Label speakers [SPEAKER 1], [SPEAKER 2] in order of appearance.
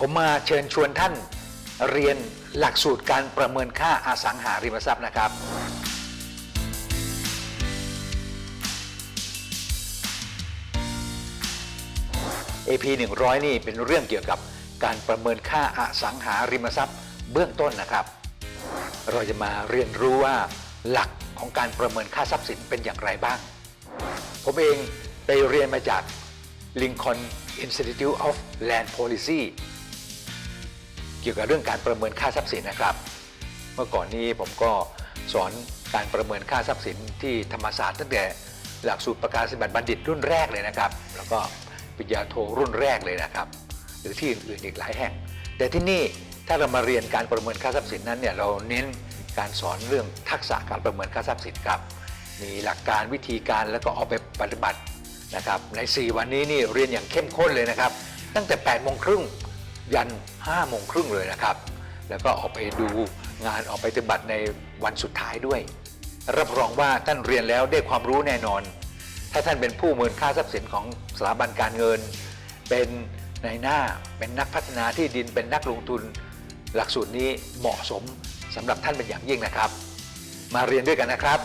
[SPEAKER 1] ผมมาเชิญชวนท่านเรียนหลักสูตรการประเมินค่าอสังหาริมทรัพย์นะครับ AP 100 นี่เป็นเรื่องเกี่ยวกับการประเมินค่าอสังหาริมทรัพย์เบื้องต้นนะครับ เราจะมาเรียนรู้ว่าหลักของการประเมินค่าทรัพย์สินเป็นอย่างไรบ้าง ผมเองไปเรียนมาจาก Lincoln Institute of Land Policy กี่ยวกับเรื่องการประเมินค่าทรัพย์สินนะครับ เมื่อก่อนนี้ผมก็สอนการประเมินค่าทรัพย์สินที่ธรรมศาสตร์ตั้งแต่หลักสูตรประกาศนียบัตรบัณฑิตรุ่นแรกเลยนะครับ แล้วก็ปริญญาโทรุ่นแรกเลยนะครับ หรือที่อื่นๆอีกหลายแห่ง แต่ที่นี่ถ้าเรามาเรียนการประเมินค่าทรัพย์สินนั้นเนี่ยเราเน้นการสอนเรื่องทักษะการประเมินค่าทรัพย์สินครับ มีหลักการวิธีการแล้วก็เอาไปปฏิบัตินะครับ ใน 4 วันนี้นี่เรียนอย่างเข้มข้นเลยนะครับ ตั้งแต่8โมงครึ่ง ยัน5โมงครึ่งเลยนะครับ แล้วก็ออกไปดูงานออกไปปฏิบัติในวันสุดท้ายด้วย รับรองว่าท่านเรียนแล้วได้ความรู้แน่นอน ถ้าท่านเป็นผู้เมินค่าทรัพย์สินของสถาบันการเงิน เป็นในายหน้าเป็นนักพัฒนาที่ดินเป็นนักลงทุน หลักสูตรนี้เหมาะสมสำหรับท่านเป็นอย่างยิ่งนะครับ มาเรียนด้วยกันนะครับ